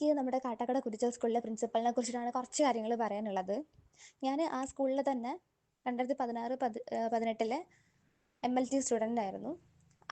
എനിക്ക് നമ്മുടെ കാട്ടാക്കട കുരിച്ചൽ സ്കൂളിലെ പ്രിൻസിപ്പലിനെ കുറിച്ചിട്ടാണ് കുറച്ച് കാര്യങ്ങൾ പറയാനുള്ളത്. ഞാൻ ആ സ്കൂളിൽ തന്നെ രണ്ടായിരത്തി പതിനാറ് പതി പതിനെട്ടിലെ എം എൽ ടി സ്റ്റുഡന്റ് ആയിരുന്നു.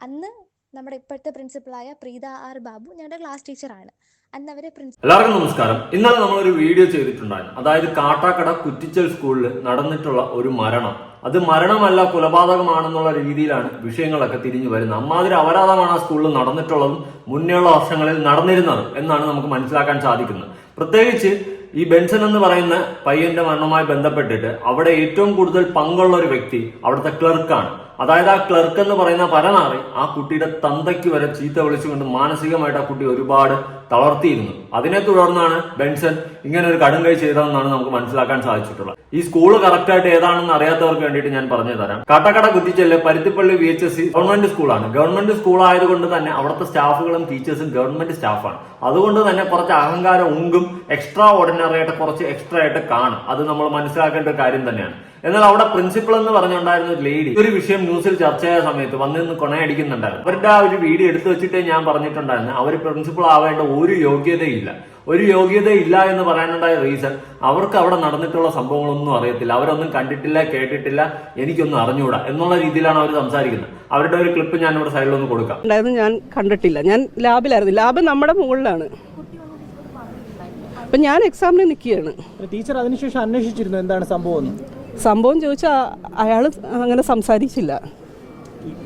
അന്ന് നമ്മുടെ ഇപ്പോഴത്തെ പ്രിൻസിപ്പളായ പ്രീത ആർ ബാബു ഞങ്ങളുടെ ക്ലാസ് ടീച്ചറാണ് അന്ന് അവരെ എല്ലാവർക്കും നമസ്കാരം. ഇന്നലെ നമ്മളൊരു വീഡിയോ ചെയ്തിട്ടുണ്ടായിരുന്നു. അതായത് കാട്ടാക്കട കുറ്റിച്ചൽ സ്കൂളിൽ നടന്നിട്ടുള്ള ഒരു മരണം. അത് മരണമല്ല കൊലപാതകമാണെന്നുള്ള രീതിയിലാണ് വിഷയങ്ങളൊക്കെ തിരിഞ്ഞു വരുന്നത്. അമ്മാതിരി അപരാധമാണ് ആ സ്കൂളിൽ നടന്നിട്ടുള്ളതും മുന്നേയുള്ള വർഷങ്ങളിൽ നടന്നിരുന്നത് എന്നാണ് നമുക്ക് മനസ്സിലാക്കാൻ സാധിക്കുന്നത്. പ്രത്യേകിച്ച് ഈ ബെൻസൺ എന്ന് പറയുന്ന പയ്യന്റെ മരണവുമായി ബന്ധപ്പെട്ടിട്ട് അവിടെ ഏറ്റവും കൂടുതൽ പങ്കുള്ള ഒരു വ്യക്തി അവിടുത്തെ ക്ലർക്കാണ് അതായത് ആ ക്ലർക്ക് എന്ന് പറയുന്ന പരനാറി ആ കുട്ടിയുടെ തന്തയ്ക്ക് വരെ ചീത്ത വിളിച്ചുകൊണ്ട് മാനസികമായിട്ട് ആ കുട്ടി ഒരുപാട് തളർത്തിയിരുന്നു. അതിനെ തുടർന്നാണ് ബെൻസൺ ഇങ്ങനെ ഒരു കടും കൈ ചെയ്തതെന്നാണ് നമുക്ക് മനസ്സിലാക്കാൻ സാധിച്ചിട്ടുള്ളത്. ഈ സ്കൂൾ കറക്റ്റ് ആയിട്ട് ഏതാണെന്ന് അറിയാത്തവർക്ക് വേണ്ടിയിട്ട് ഞാൻ പറഞ്ഞു തരാം Kattakkada Kuthichal Paruthippally V H S government സ്കൂളാണ് ഗവൺമെന്റ് സ്കൂൾ ആയതുകൊണ്ട് തന്നെ അവിടുത്തെ സ്റ്റാഫുകളും ടീച്ചേഴ്സും ഗവൺമെന്റ് സ്റ്റാഫാണ് അതുകൊണ്ട് തന്നെ കുറച്ച് അഹങ്കാരം ഉങ്കും എക്സ്ട്രാ ഓർഡിനറി ആയിട്ട് കുറച്ച് എക്സ്ട്രാ ആയിട്ട് കാണും. അത് നമ്മൾ മനസ്സിലാക്കേണ്ട ഒരു കാര്യം തന്നെയാണ്. എന്നാൽ അവിടെ പ്രിൻസിപ്പൾ എന്ന് പറഞ്ഞുണ്ടായിരുന്ന ഒരു ലേഡി ഒരു വിഷയം ന്യൂസിൽ ചർച്ച ചെയ്ത സമയത്ത് വന്ന് നിന്ന് കൊണയടിക്കുന്നുണ്ടായിരുന്നു. അവരുടെ ആ ഒരു വീഡിയോ എടുത്തു വെച്ചിട്ടേ ഞാൻ പറഞ്ഞിട്ടുണ്ടായിരുന്നു. അവർ പ്രിൻസിപ്പൾ ആവേണ്ട ഒരു യോഗ്യതയില്ല. ഒരു യോഗ്യതയില്ല എന്ന് പറയാനുണ്ടായ റീസൺ അവർക്ക് അവിടെ നടന്നിട്ടുള്ള സംഭവങ്ങളൊന്നും അറിയത്തില്ല. അവരൊന്നും കണ്ടിട്ടില്ല കേട്ടിട്ടില്ല എനിക്കൊന്നും അറിഞ്ഞുകൂടാ എന്നുള്ള രീതിയിലാണ് അവർ സംസാരിക്കുന്നത്. അവരുടെ ഒരു ക്ലിപ്പ് ഞാൻ ഇവിടെ സൈഡിലൊന്ന് കൊടുക്കാം. ഞാൻ കണ്ടിട്ടില്ല. ഞാൻ ലാബിലായിരുന്നു. ലാബ് നമ്മുടെ മുകളിലാണ്. അപ്പം ഞാൻ എക്സാമിന് നിൽക്കുകയാണ്. ടീച്ചർ അതിനുശേഷം അന്വേഷിച്ചിരുന്നു എന്താണ് സംഭവം സംഭവം ചോദിച്ചാൽ അയാൾ അങ്ങനെ സംസാരിച്ചില്ല.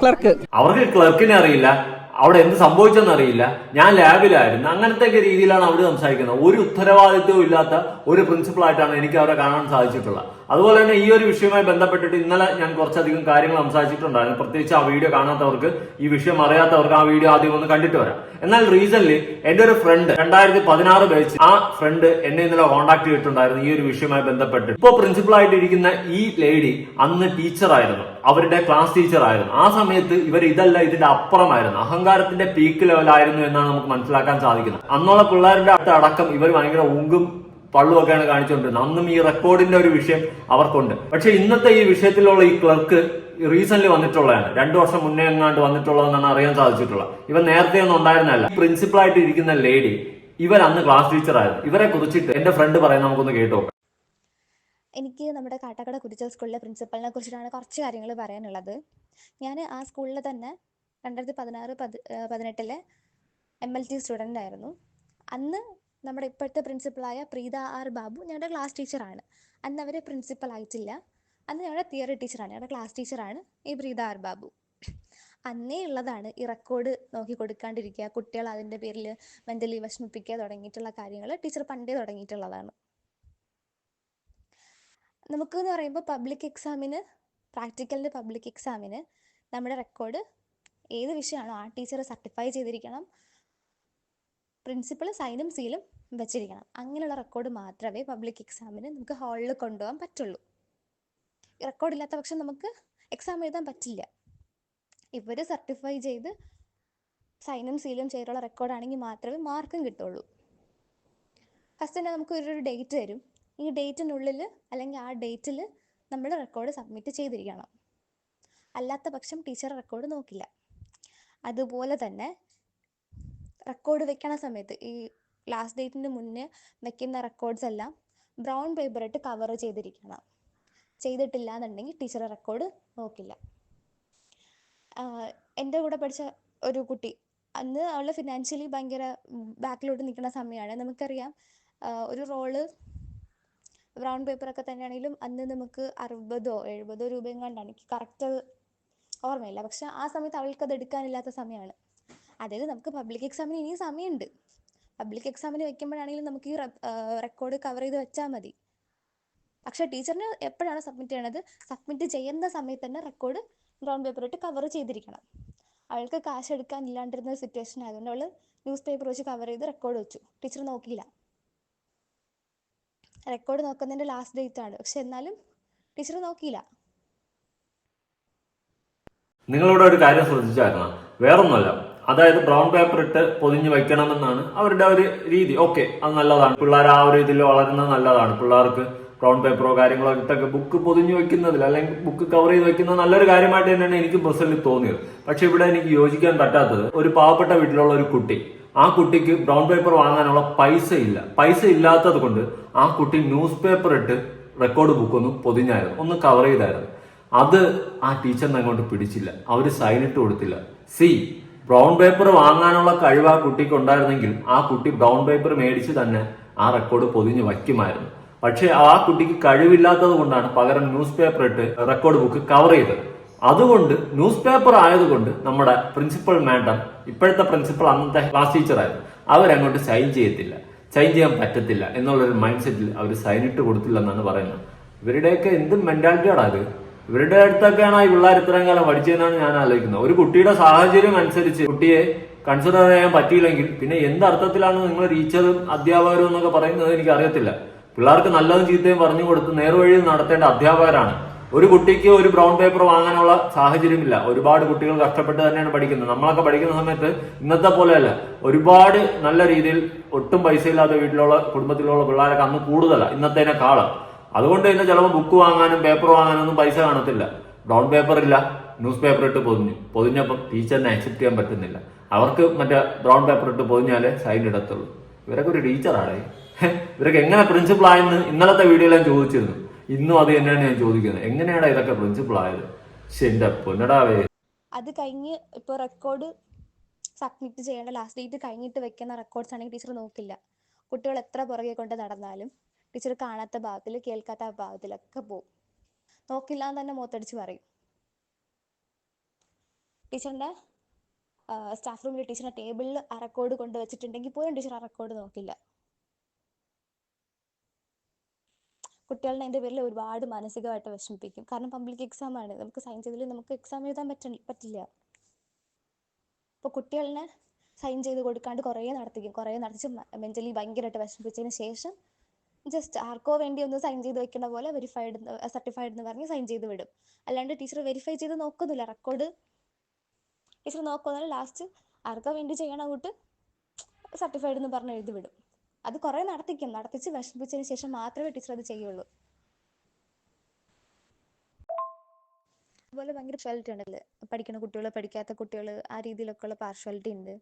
ക്ലർക്ക് അവർക്ക് ക്ലർക്കിനെ അറിയില്ല. അവിടെ എന്ത് സംഭവിച്ചെന്ന് അറിയില്ല. ഞാൻ ലാബിലായിരുന്നു. അങ്ങനത്തെ ഒക്കെ രീതിയിലാണ് അവർ സംസാരിക്കുന്നത്. ഒരു ഉത്തരവാദിത്വവും ഇല്ലാത്ത ഒരു പ്രിൻസിപ്പൾ ആയിട്ടാണ് എനിക്ക് അവരെ കാണാൻ സാധിച്ചിട്ടുള്ളത്. അതുപോലെ തന്നെ ഈ ഒരു വിഷയവുമായി ബന്ധപ്പെട്ടിട്ട് ഇന്നലെ ഞാൻ കുറച്ചധികം കാര്യങ്ങൾ സംസാരിച്ചിട്ടുണ്ടായിരുന്നു. പ്രത്യേകിച്ച് ആ വീഡിയോ കാണാത്തവർക്ക് ഈ വിഷയം അറിയാത്തവർക്ക് ആ വീഡിയോ ആദ്യം ഒന്ന് കണ്ടിട്ട് വരാം. എന്നാൽ റീസെന്റ് എന്റെ ഒരു ഫ്രണ്ട് രണ്ടായിരത്തി പതിനാറ് ബാച്ച് ആ ഫ്രണ്ട് എന്നെ ഇന്നലെ കോൺടാക്ട് ചെയ്തിട്ടുണ്ടായിരുന്നു ഈ ഒരു വിഷയവുമായി ബന്ധപ്പെട്ട്. ഇപ്പോ പ്രിൻസിപ്പൾ ആയിട്ട് ഇരിക്കുന്ന ഈ ലേഡി അന്ന് ടീച്ചറായിരുന്നു അവരുടെ ക്ലാസ് ടീച്ചർ ആയിരുന്നു. ആ സമയത്ത് ഇവർ ഇതല്ല ഇതിന്റെ അപ്പുറമായിരുന്നു. അഹങ്കാരത്തിന്റെ പീക്ക് ലെവലായിരുന്നു എന്നാണ് നമുക്ക് മനസ്സിലാക്കാൻ സാധിക്കുന്നത്. അന്നുള്ള പിള്ളേരുടെ അടക്കം ഇവർ ഭയങ്കര ഉങ്കും പള്ളുമൊക്കെയാണ് കാണിച്ചുകൊണ്ടിരുന്നത്. അന്നും ഈ റെക്കോർഡിന്റെ ഒരു വിഷയം അവർക്കുണ്ട്. പക്ഷെ ഇന്നത്തെ ഈ വിഷയത്തിലുള്ള ഈ ക്ലർക്ക് റീസെന്റ് വന്നിട്ടുള്ളതാണ്. രണ്ടു വർഷം മുന്നേ എങ്ങാണ്ട് വന്നിട്ടുള്ളതെന്നാണ് അറിയാൻ സാധിച്ചിട്ടുള്ളത്. ഇവൻ നേരത്തെ ഒന്നും ഉണ്ടായിരുന്നല്ല പ്രിൻസിപ്പൾ ആയിട്ട് ഇരിക്കുന്ന ലേഡി ഇവർ അന്ന് ക്ലാസ് ടീച്ചറായിരുന്നു. ഇവരെ കുറിച്ചിട്ട് എന്റെ ഫ്രണ്ട് പറയാൻ നമുക്കൊന്ന് കേട്ടോ എനിക്ക് നമ്മുടെ കാട്ടാക്കട കുരിച്ചൽ സ്കൂളിലെ പ്രിൻസിപ്പലിനെ കുറിച്ചിട്ടാണ് കുറച്ച് കാര്യങ്ങൾ പറയാനുള്ളത്. ഞാൻ ആ സ്കൂളിൽ തന്നെ രണ്ടായിരത്തി പതിനാറ് പതി പതിനെട്ടിലെ എം എൽ ടി സ്റ്റുഡന്റ് ആയിരുന്നു. അന്ന് നമ്മുടെ ഇപ്പോഴത്തെ പ്രിൻസിപ്പളായ പ്രീത ആർ ബാബു ഞങ്ങളുടെ ക്ലാസ് ടീച്ചറാണ് അന്ന് അവർ പ്രിൻസിപ്പൽ ആയിട്ടില്ല. അന്ന് ഞങ്ങളുടെ തിയറി ടീച്ചറാണ് ഞങ്ങളുടെ ക്ലാസ് ടീച്ചറാണ് ഈ പ്രീത ആർ ബാബു. അന്നേ ഉള്ളതാണ് ഈ റെക്കോർഡ് നോക്കി കൊടുക്കാണ്ടിരിക്കുക കുട്ടികൾ അതിന്റെ പേരിൽ മെന്റലി വിഷമിപ്പിക്കുക തുടങ്ങിയിട്ടുള്ള കാര്യങ്ങൾ ടീച്ചർ പണ്ടേ തുടങ്ങിയിട്ടുള്ളതാണ്. നമുക്ക് എന്ന് പറയുമ്പോൾ പബ്ലിക് എക്സാമിന് പ്രാക്ടിക്കലിന്റെ പബ്ലിക് എക്സാമിന് നമ്മുടെ റെക്കോർഡ് ഏത് വിഷയമാണോ ആ ടീച്ചർ സർട്ടിഫൈ ചെയ്തിരിക്കണം. പ്രിൻസിപ്പൾ സൈനും സീലും വെച്ചിരിക്കണം. അങ്ങനെയുള്ള റെക്കോർഡ് മാത്രമേ പബ്ലിക് എക്സാമിന് നമുക്ക് ഹാളിൽ കൊണ്ടുപോകാൻ പറ്റുള്ളൂ. റെക്കോർഡ് ഇല്ലാത്ത പക്ഷം നമുക്ക് എക്സാം എഴുതാൻ പറ്റില്ല. ഇവർ സർട്ടിഫൈ ചെയ്ത് സൈനും സീലും ചെയ്തുള്ള റെക്കോർഡാണെങ്കിൽ മാത്രമേ മാർക്കും കിട്ടുള്ളൂ. ഫസ്റ്റ് തന്നെ നമുക്ക് ഒരു ഡേറ്റ് തരും. ഈ ഡേറ്റിനുള്ളിൽ അല്ലെങ്കിൽ ആ ഡേറ്റിൽ നമ്മൾ റെക്കോർഡ് സബ്മിറ്റ് ചെയ്തിരിക്കണം. അല്ലാത്ത പക്ഷം ടീച്ചർ റെക്കോർഡ് നോക്കില്ല. അതുപോലെ തന്നെ റെക്കോർഡ് വെക്കണ സമയത്ത് ഈ ലാസ്റ്റ് ഡേറ്റിന് മുന്നേ വെക്കുന്ന റെക്കോർഡ്സ് എല്ലാം ബ്രൗൺ പേപ്പർ ഇട്ട് കവർ ചെയ്തിരിക്കണം. ചെയ്തിട്ടില്ല എന്നുണ്ടെങ്കിൽ ടീച്ചർ റെക്കോർഡ് നോക്കില്ല എന്റെ കൂടെ പഠിച്ച ഒരു കുട്ടി അന്ന് അവൾ ഫിനാൻഷ്യലി ഭയങ്കര ബാക്കിലോട്ട് നിൽക്കുന്ന സമയമാണ്. നമുക്കറിയാം ഒരു റോൾ ബ്രൗൺ പേപ്പറൊക്കെ തന്നെയാണെങ്കിലും അന്ന് നമുക്ക് അറുപതോ എഴുപതോ രൂപയും കണ്ടാണ് എനിക്ക് കറക്റ്റ് ഓർമ്മയില്ല. പക്ഷെ ആ സമയത്ത് അവൾക്ക് അത് എടുക്കാനില്ലാത്ത സമയമാണ്. അതായത് നമുക്ക് പബ്ലിക് എക്സാമിന് ഇനിയും സമയമുണ്ട്. പബ്ലിക് എക്സാമിന് വെക്കുമ്പോഴാണെങ്കിലും നമുക്ക് ഈ റെക്കോർഡ് കവർ ചെയ്ത് വെച്ചാൽ മതി. പക്ഷേ ടീച്ചറിന് എപ്പോഴാണ് സബ്മിറ്റ് ചെയ്യണത്? സബ്മിറ്റ് ചെയ്യുന്ന സമയത്ത് തന്നെ റെക്കോർഡ് ബ്രൗൺ പേപ്പർ ഇട്ട് കവർ ചെയ്തിരിക്കണം. അവൾക്ക് കാശ് എടുക്കാൻ ഇല്ലാണ്ടിരുന്ന സിറ്റുവേഷൻ ആയതുകൊണ്ട് അവൾ ന്യൂസ് പേപ്പർ വെച്ച് കവർ ചെയ്ത് റെക്കോർഡ് വെച്ചു. ടീച്ചർ നോക്കിയില്ല. റെക്കോർഡ് നോക്കുന്നതിന്റെ ലാസ്റ്റ് ഡേറ്റ് ആണ്. പക്ഷെ എന്നാലും ടീച്ചർ നോക്കിയില്ല. നിങ്ങളോട് ഒരു കാര്യം ശ്രദ്ധിച്ചായിരുന്നു വേറൊന്നുമല്ല. അതായത് ബ്രൗൺ പേപ്പർ ഇട്ട് പൊതിഞ്ഞ് വെക്കണമെന്നാണ് അവരുടെ ഒരു രീതി. ഓക്കെ അത് നല്ലതാണ്. പിള്ളേർ ആ ഒരു ഇതിൽ വളരുന്നത് നല്ലതാണ്. പിള്ളേർക്ക് ബ്രൗൺ പേപ്പറോ കാര്യങ്ങളോ ഇട്ടൊക്കെ ബുക്ക് പൊതിഞ്ഞ് വെക്കുന്നതിൽ അല്ലെങ്കിൽ ബുക്ക് കവർ ചെയ്ത് വെക്കുന്നത് നല്ലൊരു കാര്യമായിട്ട് തന്നെയാണ് എനിക്ക് ബ്രസലിൽ തോന്നിയത്. പക്ഷെ ഇവിടെ എനിക്ക് യോജിക്കാൻ പറ്റാത്തത് ഒരു പാവപ്പെട്ട വീട്ടിലുള്ള ഒരു കുട്ടി. ആ കുട്ടിക്ക് ബ്രൗൺ പേപ്പർ വാങ്ങാനുള്ള പൈസ ഇല്ല. പൈസ ഇല്ലാത്തത് കൊണ്ട് ആ കുട്ടി ന്യൂസ് പേപ്പർ ഇട്ട് റെക്കോർഡ് ബുക്ക് ഒന്ന് പൊതിഞ്ഞായിരുന്നു. ഒന്ന് കവർ ചെയ്തായിരുന്നു. അത് ആ ടീച്ചറിനെ അങ്ങോട്ട് പിടിച്ചില്ല. അവർ സൈൻ ഇട്ട് കൊടുത്തില്ല. സി ബ്രൗൺ പേപ്പർ വാങ്ങാനുള്ള കഴിവ് ആ കുട്ടിക്ക് ഉണ്ടായിരുന്നെങ്കിൽ ആ കുട്ടി ബ്രൗൺ പേപ്പർ മേടിച്ച് തന്നെ ആ റെക്കോർഡ് പൊതിഞ്ഞ് വയ്ക്കുമായിരുന്നു. പക്ഷെ ആ കുട്ടിക്ക് കഴിവില്ലാത്തത് കൊണ്ടാണ് പകരം ന്യൂസ് പേപ്പർ ഇട്ട് റെക്കോർഡ് ബുക്ക് കവർ ചെയ്തത്. അതുകൊണ്ട് ന്യൂസ് പേപ്പർ ആയതുകൊണ്ട് നമ്മുടെ പ്രിൻസിപ്പൽ മാഡം ഇപ്പോഴത്തെ പ്രിൻസിപ്പൽ അന്നത്തെ ക്ലാസ് ടീച്ചറായിരുന്നു അവരങ്ങോട്ട് സൈൻ ചെയ്യത്തില്ല. സൈൻ ചെയ്യാൻ പറ്റത്തില്ല എന്നുള്ളൊരു മൈൻഡ് സെറ്റിൽ അവർ സൈൻ ഇട്ട് കൊടുത്തില്ലെന്നാണ് പറയുന്നത്. ഇവരുടെയൊക്കെ എന്ത് മെന്റാലിറ്റിയോടാണ് ഇത് ഇവരുടെ അടുത്തൊക്കെയാണ് ഈ പിള്ളേർ ഇത്രയും കാലം പഠിച്ചതെന്നാണ് ഞാൻ ആലോചിക്കുന്നത്. ഒരു കുട്ടിയുടെ സാഹചര്യം അനുസരിച്ച് കുട്ടിയെ കൺസിഡർ ചെയ്യാൻ പറ്റിയില്ലെങ്കിൽ പിന്നെ എന്ത് അർത്ഥത്തിലാണ് നിങ്ങൾ ടീച്ചറും അധ്യാപകരും എന്നൊക്കെ പറയുന്നത് എനിക്ക് അറിയത്തില്ല. പിള്ളേർക്ക് നല്ലതും ചീത്തയും പറഞ്ഞു കൊടുത്ത് നേർവഴിയിൽ നടത്തേണ്ട അധ്യാപകരാണ്. ഒരു കുട്ടിക്ക് ഒരു ബ്രൗൺ പേപ്പർ വാങ്ങാനുള്ള സാഹചര്യമില്ല. ഒരുപാട് കുട്ടികൾ കഷ്ടപ്പെട്ട് തന്നെയാണ് പഠിക്കുന്നത്. നമ്മളൊക്കെ പഠിക്കുന്ന സമയത്ത് ഇന്നത്തെ പോലെയല്ല. ഒരുപാട് നല്ല രീതിയിൽ ഒട്ടും പൈസ ഇല്ലാത്ത വീട്ടിലുള്ള കുടുംബത്തിലുള്ള പിള്ളേരൊക്കെ അന്ന് കൂടുതലാണ് ഇന്നത്തേനേക്കാളും. അതുകൊണ്ട് തന്നെ ചിലപ്പോൾ ബുക്ക് വാങ്ങാനും പേപ്പർ വാങ്ങാനും ഒന്നും പൈസ കാണത്തില്ല. ബ്രൗൺ പേപ്പർ ഇല്ല ന്യൂസ് പേപ്പർ ഇട്ട് പൊതിഞ്ഞു. പൊതിഞ്ഞപ്പം ടീച്ചറിനെ അക്സെപ്റ്റ് ചെയ്യാൻ പറ്റുന്നില്ല. അവർക്ക് മറ്റേ ബ്രൗൺ പേപ്പർ ഇട്ട് പൊതിഞ്ഞാലേ സൈൻ ഇടത്തുള്ളൂ. ഇവരൊക്കെ ഒരു ടീച്ചറാണ് ഇവരൊക്കെ എങ്ങനെ പ്രിൻസിപ്പൾ ആയെന്ന് ഇന്നലത്തെ വീഡിയോയിൽ ഞാൻ ചോദിച്ചിരുന്നു. ഇന്നും അത് തന്നെയാണ് ഞാൻ ചോദിക്കുന്നത്. എങ്ങനെയാണ് ഇതൊക്കെ പ്രിൻസിപ്പൾ ആയത്? എന്റെ പൊന്നടാവേ. അത് കഴിഞ്ഞ് ഇപ്പോൾ റെക്കോർഡ് സബ്മിറ്റ് ചെയ്യേണ്ട ലാസ്റ്റ് ഡേറ്റ് കഴിഞ്ഞിട്ട് വെക്കുന്ന റെക്കോർഡ്സ് ആണെങ്കിൽ ടീച്ചർ നോക്കില്ല. കുട്ടികൾ എത്ര പുറകെ കൊണ്ട് നടന്നാലും. ടീച്ചർ കാണാത്ത ഭാഗത്തിൽ കേൾക്കാത്ത ഭാഗത്തിലൊക്കെ പോവും. നോക്കില്ല എന്ന് തന്നെ മൂത്തടിച്ച് പറയും. ടീച്ചറിന്റെ സ്റ്റാഫ് റൂമിൽ ടീച്ചറിന്റെ ടേബിളിൽ ആ റെക്കോർഡ് കൊണ്ട് വെച്ചിട്ടുണ്ടെങ്കിൽ പോലും ടീച്ചർ ആ റെക്കോർഡ് നോക്കില്ല. കുട്ടികളുടെ അതിന്റെ പേരിൽ ഒരുപാട് മാനസികമായിട്ട് വിഷമിപ്പിക്കും. കാരണം പബ്ലിക് എക്സാം ആണ്. നമുക്ക് സയൻസ് ചെയ്തില്ല നമുക്ക് എക്സാം എഴുതാൻ പറ്റ പറ്റില്ല. അപ്പോൾ കുട്ടികളെ സൈൻ ചെയ്ത് കൊടുക്കാണ്ട് കുറേ നടത്തിക്കും. കുറേ നടത്തിച്ച് മെന്റലി ഭയങ്കരമായിട്ട് വിഷമിപ്പിച്ചതിന് ശേഷം ജസ്റ്റ് ആർക്കോ വേണ്ടി ഒന്ന് സൈൻ ചെയ്ത് വെക്കുന്ന പോലെ വെരിഫൈഡ് സർട്ടിഫൈഡ് എന്ന് പറഞ്ഞ് സൈൻ ചെയ്ത് വിടും. അല്ലാണ്ട് ടീച്ചർ വെരിഫൈ ചെയ്ത് നോക്കുന്നില്ല റെക്കോർഡ് ടീച്ചർ നോക്കുന്നില്ല ലാസ്റ്റ് ആർക്കോ വേണ്ടി ചെയ്യണ കൂട്ട് സർട്ടിഫൈഡ് എന്ന് പറഞ്ഞ് എഴുതി വിടും. അത് കുറേ നടത്തിക്കും. നടത്തിച്ച് വിഷമിപ്പിച്ചതിന് ശേഷം മാത്രമേ ടീച്ചർ അത് ചെയ്യുള്ളൂ. അതുപോലെ ഭയങ്കര പാർഷ്വാലിറ്റി ഉണ്ടല്ലോ പഠിക്കുന്ന കുട്ടികൾ പഠിക്കാത്ത കുട്ടികൾ ആ രീതിയിലൊക്കെ ഉള്ള പാർഷ്വാലിറ്റി ഉണ്ട്.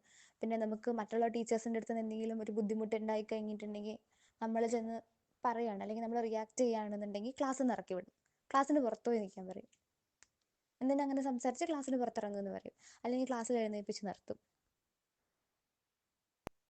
പിന്നെ നമുക്ക് മറ്റുള്ള ടീച്ചേഴ്സിന്റെ അടുത്ത് എന്തെങ്കിലും ഒരു ബുദ്ധിമുട്ട് ഉണ്ടായി കഴിഞ്ഞിട്ടുണ്ടെങ്കിൽ നമ്മൾ ചെന്ന് പറയുകയാണ് അല്ലെങ്കിൽ നമ്മൾ റിയാക്ട് ചെയ്യുകയാണെന്നുണ്ടെങ്കിൽ ക്ലാസ് നിന്ന് ഇറക്കി വിടും. ക്ലാസ്സിന് പുറത്തു പോയി നിൽക്കാൻ പറയും. എന്തിനാ അങ്ങനെ സംസാരിച്ച് ക്ലാസ്സിന് പുറത്തിറങ്ങുമെന്ന് പറയും. അല്ലെങ്കിൽ ക്ലാസ്സിൽ എഴുന്നേൽപ്പിച്ച് നിർത്തും.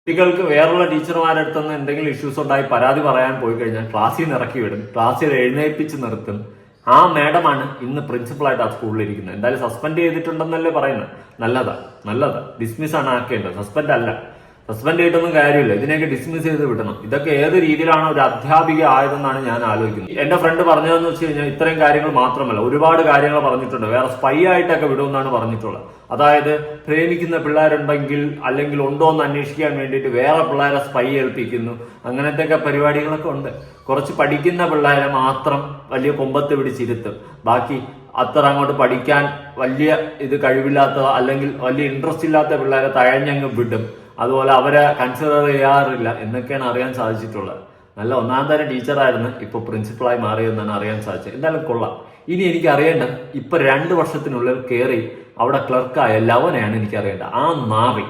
കുട്ടികൾക്ക് വേറുള്ള ടീച്ചർമാരുടെ അടുത്തുനിന്ന് എന്തെങ്കിലും ഇഷ്യൂസ് ഉണ്ടായി പരാതി പറയാൻ പോയി കഴിഞ്ഞാൽ ക്ലാസ്സിൽ നിന്ന് ഇറക്കി വിടും. ക്ലാസ്സിൽ എഴുന്നേൽപ്പിച്ച് നിർത്തും. ആ മാഡമാണ് ഇന്ന് പ്രിൻസിപ്പളായിട്ട് ആ സ്കൂളിൽ ഇരിക്കുന്നത്. എന്തായാലും സസ്പെൻഡ് ചെയ്തിട്ടുണ്ടെന്നല്ലേ പറയുന്നത്? നല്ലതാ നല്ലതാ. ഡിസ്മിസ് ആണ് ആക്കേണ്ടത്. സസ്പെൻഡ് അല്ല. സസ്പെൻഡ് ചെയ്തിട്ടൊന്നും കാര്യമില്ല. ഇതിനെയൊക്കെ ഡിസ്മിസ് ചെയ്ത് വിടണം. ഇതൊക്കെ ഏത് രീതിയിലാണ് ഒരു അധ്യാപിക ആയതെന്നാണ് ഞാൻ ആലോചിക്കുന്നത്. എന്റെ ഫ്രണ്ട് പറഞ്ഞതെന്ന് വെച്ച് കഴിഞ്ഞാൽ ഇത്രയും കാര്യങ്ങൾ മാത്രമല്ല. ഒരുപാട് കാര്യങ്ങൾ പറഞ്ഞിട്ടുണ്ട്. വേറെ സ്പൈ ആയിട്ടൊക്കെ വിടുമെന്നാണ് പറഞ്ഞിട്ടുള്ളത്. അതായത് പ്രേമിക്കുന്ന പിള്ളേരുണ്ടെങ്കിൽ അല്ലെങ്കിൽ ഉണ്ടോ എന്ന് അന്വേഷിക്കാൻ വേണ്ടിയിട്ട് വേറെ പിള്ളേരെ സ്പൈ ഏൽപ്പിക്കുന്നു. അങ്ങനത്തെ ഒക്കെ പരിപാടികളൊക്കെ ഉണ്ട്. കുറച്ച് പഠിക്കുന്ന പിള്ളേരെ മാത്രം വലിയ കൊമ്പത്ത് പിടിച്ചിരുത്തും. ബാക്കി അത്ര അങ്ങോട്ട് പഠിക്കാൻ വലിയ ഇത് കഴിവില്ലാത്ത അല്ലെങ്കിൽ വലിയ ഇൻട്രസ്റ്റ് ഇല്ലാത്ത പിള്ളേരെ തഴഞ്ഞങ്ങ് വിടും. അതുപോലെ അവരെ കൺസിഡർ ചെയ്യാറില്ല എന്നൊക്കെയാണ് അറിയാൻ സാധിച്ചിട്ടുള്ളത്. നല്ല ഒന്നാം തരം ടീച്ചറായിരുന്നു ഇപ്പൊ പ്രിൻസിപ്പളായി മാറിയെന്നാണ് അറിയാൻ സാധിച്ചത്. എന്തായാലും കൊള്ളാം. ഇനി എനിക്ക് അറിയേണ്ട ഇപ്പൊ രണ്ട് വർഷത്തിനുള്ളിൽ കയറി അവിടെ ക്ലർക്കായ ലവനെയാണ് എനിക്ക് അറിയേണ്ടത് ആ നാവി.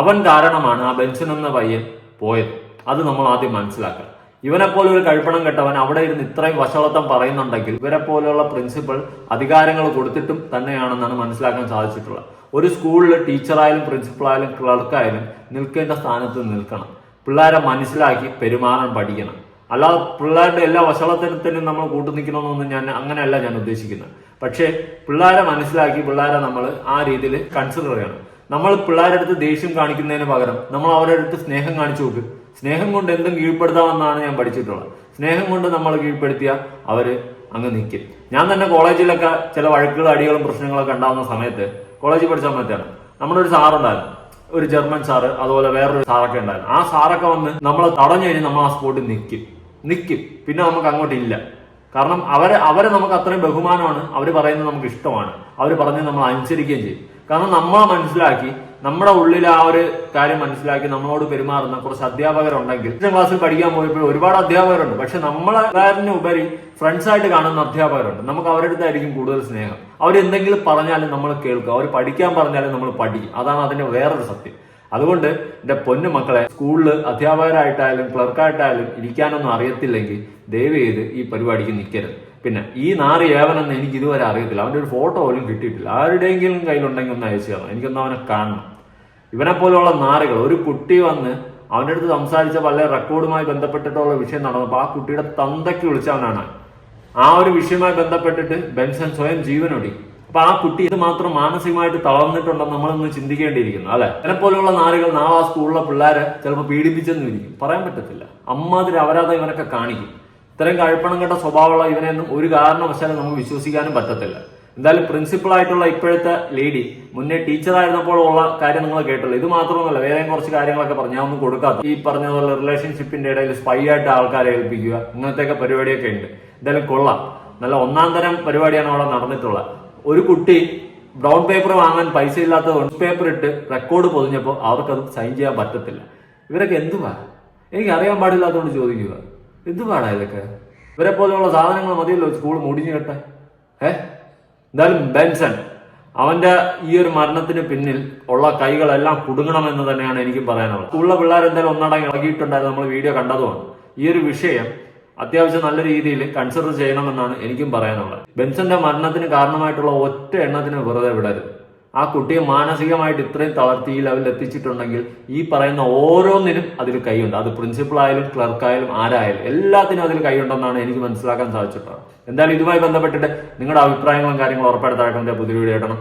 അവൻ കാരണമാണ് ആ ബെൻസൻ എന്ന പയ്യൻ പോയത്. അത് നമ്മൾ ആദ്യം മനസ്സിലാക്കണം. ഇവനെ പോലെ ഒരു കഴിപ്പണം കെട്ടവൻ അവിടെ ഇരുന്ന് ഇത്രയും വശവത്വം പറയുന്നുണ്ടെങ്കിൽ ഇവരെ പോലെയുള്ള പ്രിൻസിപ്പൾ അധികാരങ്ങൾ കൊടുത്തിട്ടും തന്നെയാണെന്നാണ് മനസ്സിലാക്കാൻ സാധിച്ചിട്ടുള്ളത്. ഒരു സ്കൂളിൽ ടീച്ചറായാലും പ്രിൻസിപ്പളായാലും ക്ലർക്കായാലും നിൽക്കേണ്ട സ്ഥാനത്ത് നിൽക്കണം. പിള്ളേരെ മനസ്സിലാക്കി പെരുമാറാൻ പഠിക്കണം. അല്ലാതെ പിള്ളേരുടെ എല്ലാ വഷളത്തിനും നമ്മൾ കൂട്ടു നിൽക്കണമെന്നൊന്നും ഞാൻ അങ്ങനെയല്ല ഞാൻ ഉദ്ദേശിക്കുന്നത്. പക്ഷേ പിള്ളേരെ മനസ്സിലാക്കി പിള്ളേരെ നമ്മൾ ആ രീതിയിൽ കൺസിഡർ ചെയ്യണം. നമ്മൾ പിള്ളേരുടെ അടുത്ത് ദേഷ്യം കാണിക്കുന്നതിന് പകരം നമ്മൾ അവരുടെ അടുത്ത് സ്നേഹം കാണിച്ചു നോക്ക്. സ്നേഹം കൊണ്ട് എന്തും കീഴ്പ്പെടുത്താമെന്നാണ് ഞാൻ പഠിച്ചിട്ടുള്ളത്. സ്നേഹം കൊണ്ട് നമ്മൾ കീഴ്പ്പെടുത്തിയാൽ അവർ അങ്ങ് നിൽക്കും. ഞാൻ തന്നെ കോളേജിലൊക്കെ ചില വഴക്കുകളും അടികളും പ്രശ്നങ്ങളൊക്കെ ഉണ്ടാകുന്ന സമയത്ത് കോളേജിൽ പഠിച്ച സമയത്താണ്. നമ്മുടെ ഒരു സാറുണ്ടായിരുന്നു. ഒരു ജർമ്മൻ സാറ് അതുപോലെ വേറൊരു സാറൊക്കെ ഉണ്ടായിരുന്നു. ആ സാറൊക്കെ വന്ന് നമ്മളെ തടഞ്ഞു കഴിഞ്ഞാൽ നമ്മൾ ആ സ്പോട്ടിൽ നിൽക്കും നിൽക്കും പിന്നെ നമുക്ക് അങ്ങോട്ട് ഇല്ല. കാരണം അവരെ അവരെ നമുക്ക് അത്രയും ബഹുമാനമാണ്. അവർ പറയുന്നത് നമുക്ക് ഇഷ്ടമാണ്. അവർ പറഞ്ഞ് നമ്മൾ അനുസരിക്കുകയും ചെയ്യും. കാരണം നമ്മളെ മനസ്സിലാക്കി നമ്മുടെ ഉള്ളിൽ ആ ഒരു കാര്യം മനസ്സിലാക്കി നമ്മളോട് പെരുമാറുന്ന കുറച്ച് അധ്യാപകരുണ്ടെങ്കിൽ ഇന്ന ക്ലാസ്സിൽ പഠിക്കാൻ പോയപ്പോൾ ഒരുപാട് അധ്യാപകരുണ്ട്. പക്ഷെ നമ്മളെ ഉപരി ഫ്രണ്ട്സ് ആയിട്ട് കാണുന്ന അധ്യാപകരുണ്ട്. നമുക്ക് അവരുടെ അടുത്തായിരിക്കും കൂടുതൽ സ്നേഹം. അവരെന്തെങ്കിലും പറഞ്ഞാലും നമ്മൾ കേൾക്കും. അവർ പഠിക്കാൻ പറഞ്ഞാലും നമ്മൾ പഠിക്കും. അതാണ് അതിന്റെ വേറൊരു സത്യം. അതുകൊണ്ട് എന്റെ പൊന്നു മക്കളെ സ്കൂളിൽ അധ്യാപകരായിട്ടായാലും ക്ലർക്കായിട്ടായാലും ഇരിക്കാനൊന്നും അറിയത്തില്ലെങ്കിൽ ദയവ് ചെയ്ത് ഈ പരിപാടിക്ക് നിൽക്കരുത്. പിന്നെ ഈ നാറി ഏവനെന്ന് എനിക്ക് ഇതുവരെ അറിയത്തില്ല. അവന്റെ ഒരു ഫോട്ടോ പോലും കിട്ടിയിട്ടില്ല. ആരുടെയെങ്കിലും കയ്യിലുണ്ടെങ്കിൽ ഒന്ന് അയച്ചു തരണം. എനിക്കൊന്നും അവനെ കാണണം. ഇവനെ പോലെയുള്ള നാറുകൾ ഒരു കുട്ടി വന്ന് അവന്റെ അടുത്ത് സംസാരിച്ച പല റെക്കോർഡുമായി ബന്ധപ്പെട്ടിട്ടുള്ള വിഷയം നടന്നപ്പോൾ ആ കുട്ടിയുടെ തന്തയ്ക്ക് വിളിച്ചവനാണ് ആ ഒരു വിഷയവുമായി ബന്ധപ്പെട്ടിട്ട് ബെൻസൺ സ്വയം ജീവനൊടി അപ്പൊ ആ കുട്ടി ഇത് മാത്രം മാനസികമായിട്ട് തളർന്നിട്ടുണ്ടെന്ന് നമ്മളൊന്ന് ചിന്തിക്കേണ്ടിയിരിക്കുന്നു അല്ലെ? ഇതിനെ പോലെയുള്ള നാളുകൾ നാളെ ആ സ്കൂളിലെ പിള്ളേരെ ചിലപ്പോൾ പീഡിപ്പിച്ചെന്ന് ഇരിക്കും പറയാൻ പറ്റത്തില്ല. അമ്മാതിരി അവരാത ഇവനൊക്കെ കാണിക്കും. ഇത്തരം കഴിപ്പണം കെട്ട സ്വഭാവമുള്ള ഇവനെയൊന്നും ഒരു കാരണവശാലും നമുക്ക് വിശ്വസിക്കാനും പറ്റത്തില്ല. എന്തായാലും പ്രിൻസിപ്പൾ ആയിട്ടുള്ള ഇപ്പോഴത്തെ ലേഡി മുന്നേ ടീച്ചറായിരുന്നപ്പോൾ ഉള്ള കാര്യം നിങ്ങൾ കേട്ടല്ലോ. ഇത് മാത്രമല്ല വേറെ കുറച്ച് കാര്യങ്ങളൊക്കെ പറഞ്ഞു. ഞാൻ ഒന്നും കൊടുക്കാത്ത. ഈ പറഞ്ഞ പോലെ റിലേഷൻഷിപ്പിന്റെ ഇടയിൽ സ്പൈ ആയിട്ട് ആൾക്കാരെ ഏൽപ്പിക്കുക ഇങ്ങനത്തെയൊക്കെ പരിപാടിയൊക്കെ ഉണ്ട്. എന്തായാലും കൊള്ളാം. നല്ല ഒന്നാം തരം പരിപാടിയാണ് അവിടെ നടന്നിട്ടുള്ളത്. ഒരു കുട്ടി ബ്രൗൺ പേപ്പർ വാങ്ങാൻ പൈസ ഇല്ലാത്ത ന്യൂസ് പേപ്പർ ഇട്ട് റെക്കോർഡ് പൊതിഞ്ഞപ്പോൾ അവർക്കത് സൈൻ ചെയ്യാൻ പറ്റത്തില്ല. ഇവരൊക്കെ എന്തുവാ? എനിക്ക് അറിയാൻ പാടില്ലാത്തതുകൊണ്ട് ചോദിക്കുക. എന്തുവാടാ ഇതൊക്കെ? ഇവരെ പോലെയുള്ള സാധനങ്ങൾ മതിയല്ലോ സ്കൂൾ മുടിഞ്ഞു കെട്ടെ ഏ? എന്തായാലും ബെൻസൺ അവന്റെ ഈ ഒരു മരണത്തിന് പിന്നിൽ ഉള്ള കൈകളെല്ലാം കുടുങ്ങണമെന്ന് തന്നെയാണ് എനിക്ക് പറയാനുള്ളത്. സ്കൂളിലെ പിള്ളേർ എന്തായാലും ഒന്നടങ്ങി ഇളകിയിട്ടുണ്ടായിരുന്നു നമ്മൾ വീഡിയോ കണ്ടതുമാണ് ഈ ഒരു വിഷയം അത്യാവശ്യം നല്ല രീതിയിൽ കൺസിഡർ ചെയ്യണമെന്നാണ് എനിക്കും പറയാനുള്ളത്. ബെൻസന്റെ മരണത്തിന് കാരണമായിട്ടുള്ള ഒറ്റ എണ്ണത്തിന് വെറുതെ വിടരുത്. ആ കുട്ടിയെ മാനസികമായിട്ട് ഇത്രയും തളർത്തി ഈ എത്തിച്ചിട്ടുണ്ടെങ്കിൽ ഈ പറയുന്ന ഓരോന്നിനും അതിൽ കൈയുണ്ട്. അത് പ്രിൻസിപ്പൾ ആയാലും ക്ലർക്കായാലും ആരായാലും എല്ലാത്തിനും അതിൽ കൈയുണ്ടെന്നാണ് എനിക്ക് മനസ്സിലാക്കാൻ സാധിച്ചിട്ടുള്ളത്. എന്തായാലും ഇതുമായി ബന്ധപ്പെട്ടിട്ട് നിങ്ങളുടെ അഭിപ്രായങ്ങളും കാര്യങ്ങളും ഉറപ്പായിട്ട് താഴെ പുതിയ വീഡിയോ ഇടണം